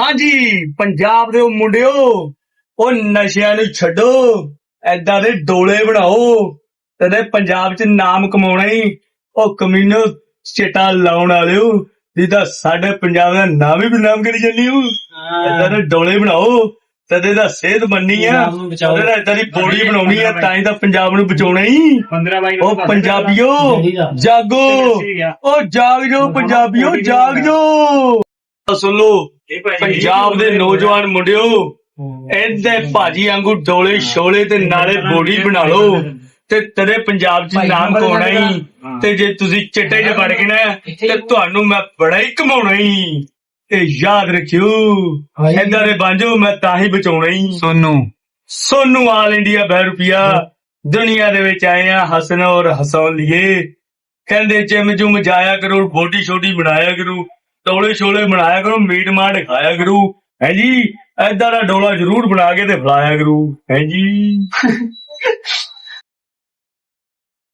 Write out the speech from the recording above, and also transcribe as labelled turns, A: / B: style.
A: ਹਾਂਜੀ ਪੰਜਾਬ ਦੇ ਉਹ ਮੁੰਡਿਓ ਉਹ ਨਸ਼ਿਆਂ ਨੂੰ ਛੱਡੋ ਐਦਾਂ ਦੇ ਡੋਲੇ ਬਣਾਓ। ਤਦੇ ਪੰਜਾਬ 'ਚ ਨਾਮ ਕਮਾਉਣਾ ਹੀ ਉਹ ਕਮੀਨੋ ਚਿੱਟਾ ਲਾਉਣ ਵਾਲਿਓ ਜਿਹਦਾ ਸਾਡੇ ਪੰਜਾਬ ਦਾ ਨਾਮ ਹੀ ਬਦਨਾਮ ਕਰੀ ਜਾਂਦੀ ਹੋ। ਐਦਾਂ ਦੇ ਡੋਲੇ ਬਣਾਓ ਤਦੇ ਦਾ ਸਿਹਤ ਬੰਨੀ ਆ। ਉਹਦੇ ਨਾਲ ਏਦਾਂ ਦੀ ਬੋਡੀ ਬਣਾਉਣੀ ਆ ਤਾਂ ਹੀ ਤਾਂ ਪੰਜਾਬ ਨੂੰ ਬਚਾਉਣਾ ਹੀ।
B: 15 ਬਾਈ
A: ਉਹ ਪੰਜਾਬੀਓ ਜਾਗੋ। ਉਹ ਜਾਗ ਜੋ ਪੰਜਾਬੀਓ ਜਾਗ ਜੋ। ਸੁਣ ਲੋ ਪੰਜਾਬ ਦੇ ਨੌਜਵਾਨ ਮੁੰਡਿਓ ਇਹਦੇ ਭਾਜੀ ਵਾਂਗੂ ਡੋਲੇ ਸ਼ੋਲੇ ਤੇ ਨਾਲੇ ਬੋਡੀ ਬਣਾ ਲਓ ਤੇ ਤੇਰੇ ਪੰਜਾਬ 'ਚ ਨਾਮ ਕਮਾਉਣਾ ਹੀ? ਤੇ ਜੇ ਤੁਸੀਂ ਚਿੱਟੇ 'ਚ ਵੜ ਗਏ ਨਾ ਤੇ ਤੁਹਾਨੂੰ ਮੈਂ ਬੜਾ ਹੀ ਕਮਾਉਣਾ ਹੀ। ਤੇ ਯਾਦ ਰੱਖਿਓ। ਏਦਾਂ ਦੇ ਬਾਂਝੋ ਮੈਂ ਤਾਂ ਹੀ ਬਚਾਉਣਾ ਹੀ।
C: ਸੋਨੂ।
A: ਸੋਨੂ ਆਲ ਇੰਡੀਆ ਬੈ ਰੁਪਿਆ। ਦੁਨੀਆ ਦੇ ਵਿੱਚ ਆਏ ਆ ਹੱਸਣ ਔਰ ਹਸਾਉਣ ਲਈ ਕਹਿੰਦੇ ਜਿਮ ਜੁਮ ਜਾਇਆ ਕਰੋ ਬੋਡੀ ਛੋਟੀ ਬਣਾਇਆ ਕਰੋ। ਟੋਲੇ ਛੋਲੇ ਬਣਾਇਆ ਕਰੋ, ਮੀਟ ਮਾਟ ਖਾਇਆ ਕਰੋ। ਹੈ ਜੀ? ਐਦਾਂ ਦਾ ਡੋਲਾ ਜ਼ਰੂਰ ਬਣਾ ਕੇ ਤੇ ਫਲਾਇਆ ਕਰੋ। ਹੈ ਜੀ?